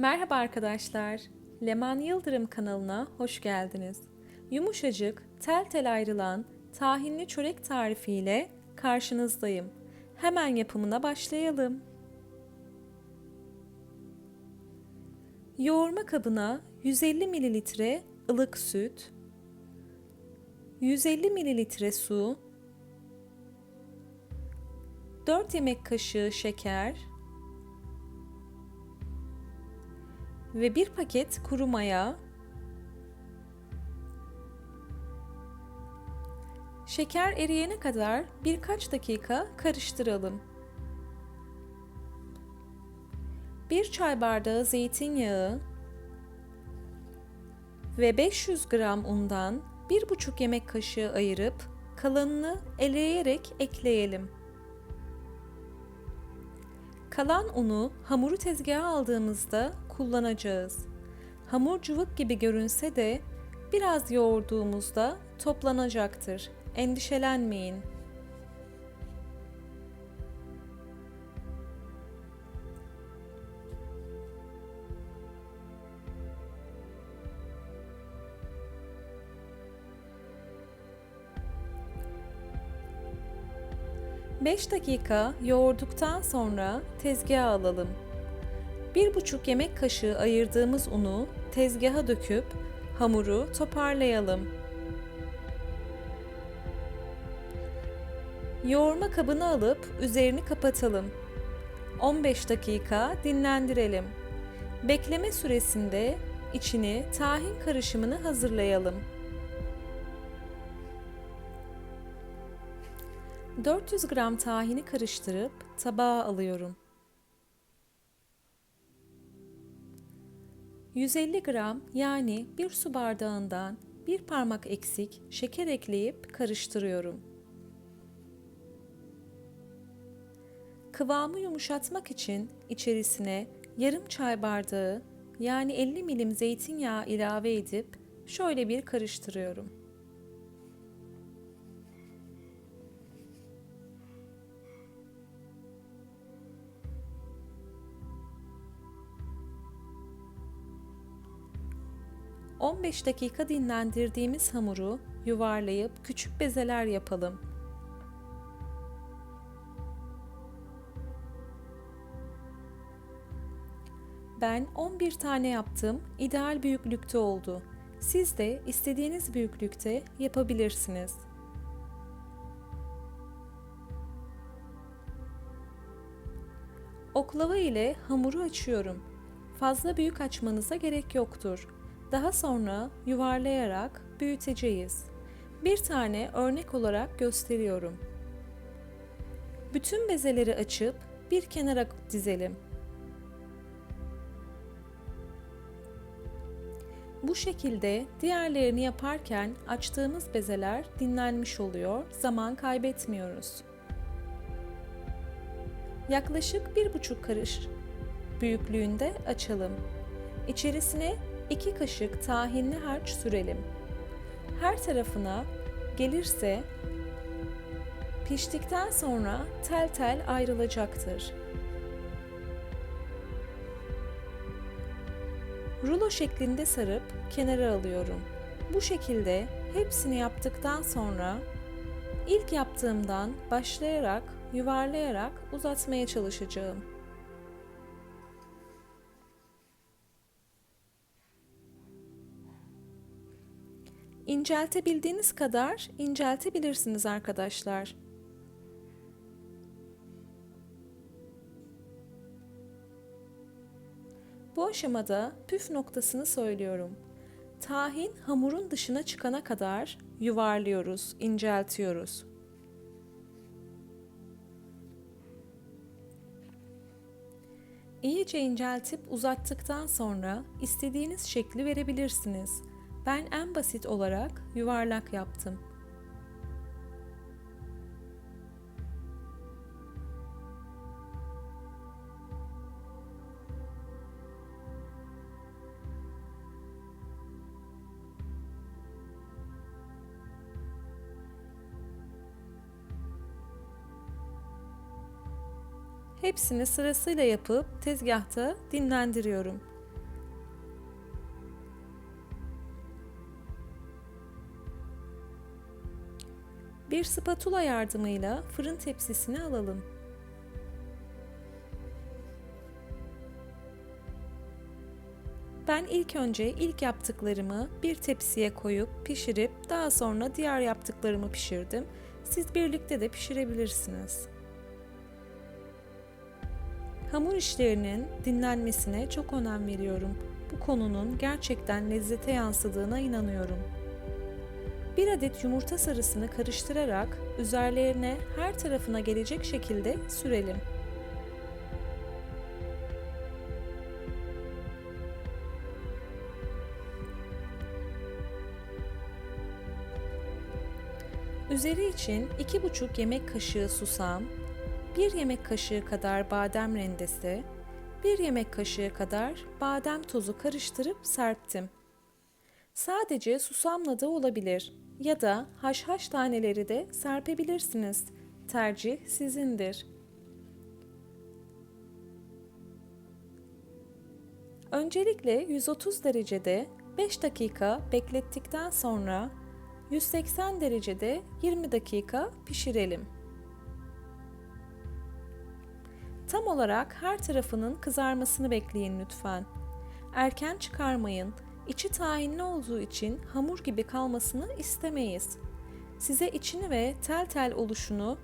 Merhaba arkadaşlar. Leman Yıldırım kanalına hoş geldiniz. Yumuşacık, tel tel ayrılan tahinli çörek tarifiyle karşınızdayım. Hemen yapımına başlayalım. Yoğurma kabına 150 ml ılık süt, 150 ml su, 4 yemek kaşığı şeker, ve bir paket kuru maya, şeker eriyene kadar birkaç dakika karıştıralım. Bir çay bardağı zeytinyağı ve 500 gram undan 1,5 yemek kaşığı ayırıp kalanını eleyerek ekleyelim. Kalan unu hamuru tezgaha aldığımızda kullanacağız. Hamur cıvık gibi görünse de biraz yoğurduğumuzda toplanacaktır. Endişelenmeyin. Beş dakika yoğurduktan sonra tezgaha alalım. 1,5 yemek kaşığı ayırdığımız unu tezgaha döküp hamuru toparlayalım. Yoğurma kabını alıp üzerini kapatalım. 15 dakika dinlendirelim. Bekleme süresinde içini tahin karışımını hazırlayalım. 400 gram tahini karıştırıp tabağa alıyorum. 150 gram yani bir su bardağından bir parmak eksik şeker ekleyip karıştırıyorum. Kıvamı yumuşatmak için içerisine yarım çay bardağı yani 50 milim zeytinyağı ilave edip şöyle bir karıştırıyorum. 15 dakika dinlendirdiğimiz hamuru yuvarlayıp küçük bezeler yapalım. Ben 11 tane yaptım. İdeal büyüklükte oldu. Siz de istediğiniz büyüklükte yapabilirsiniz. Oklava ile hamuru açıyorum. Fazla büyük açmanıza gerek yoktur. Daha sonra yuvarlayarak büyüteceğiz. Bir tane örnek olarak gösteriyorum. Bütün bezeleri açıp bir kenara dizelim. Bu şekilde diğerlerini yaparken açtığımız bezeler dinlenmiş oluyor, zaman kaybetmiyoruz. Yaklaşık bir buçuk karış büyüklüğünde açalım. İçerisine 2 kaşık tahinli harç sürelim. Her tarafına gelirse piştikten sonra tel tel ayrılacaktır. Rulo şeklinde sarıp kenara alıyorum. Bu şekilde hepsini yaptıktan sonra ilk yaptığımdan başlayarak yuvarlayarak uzatmaya çalışacağım. İnceltebildiğiniz kadar inceltebilirsiniz arkadaşlar. Bu aşamada püf noktasını söylüyorum. Tahin hamurun dışına çıkana kadar yuvarlıyoruz, inceltiyoruz. İyice inceltip uzattıktan sonra istediğiniz şekli verebilirsiniz. Ben en basit olarak yuvarlak yaptım. Hepsini sırasıyla yapıp tezgahta dinlendiriyorum. Bir spatula yardımıyla fırın tepsisini alalım. Ben ilk önce ilk yaptıklarımı bir tepsiye koyup pişirip daha sonra diğer yaptıklarımı pişirdim. Siz birlikte de pişirebilirsiniz. Hamur işlerinin dinlenmesine çok önem veriyorum. Bu konunun gerçekten lezzete yansıdığına inanıyorum. Bir adet yumurta sarısını karıştırarak üzerlerine her tarafına gelecek şekilde sürelim. Üzeri için 2,5 yemek kaşığı susam, 1 yemek kaşığı kadar badem rendesi, 1 yemek kaşığı kadar badem tozu karıştırıp serptim. Sadece susamla da olabilir ya da haşhaş taneleri de serpebilirsiniz. Tercih sizindir. Öncelikle 130 derecede 5 dakika beklettikten sonra 180 derecede 20 dakika pişirelim. Tam olarak her tarafının kızarmasını bekleyin lütfen. Erken çıkarmayın. İçi tahinli olduğu için hamur gibi kalmasını istemeyiz. Size içini ve tel tel oluşunu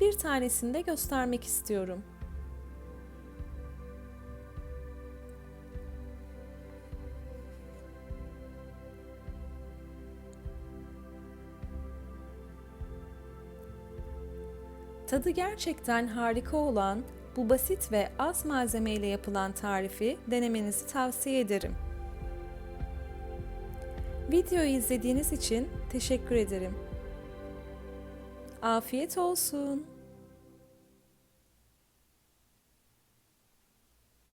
bir tanesinde göstermek istiyorum. Tadı gerçekten harika olan bu basit ve az malzemeyle yapılan tarifi denemenizi tavsiye ederim. Videoyu izlediğiniz için teşekkür ederim. Afiyet olsun.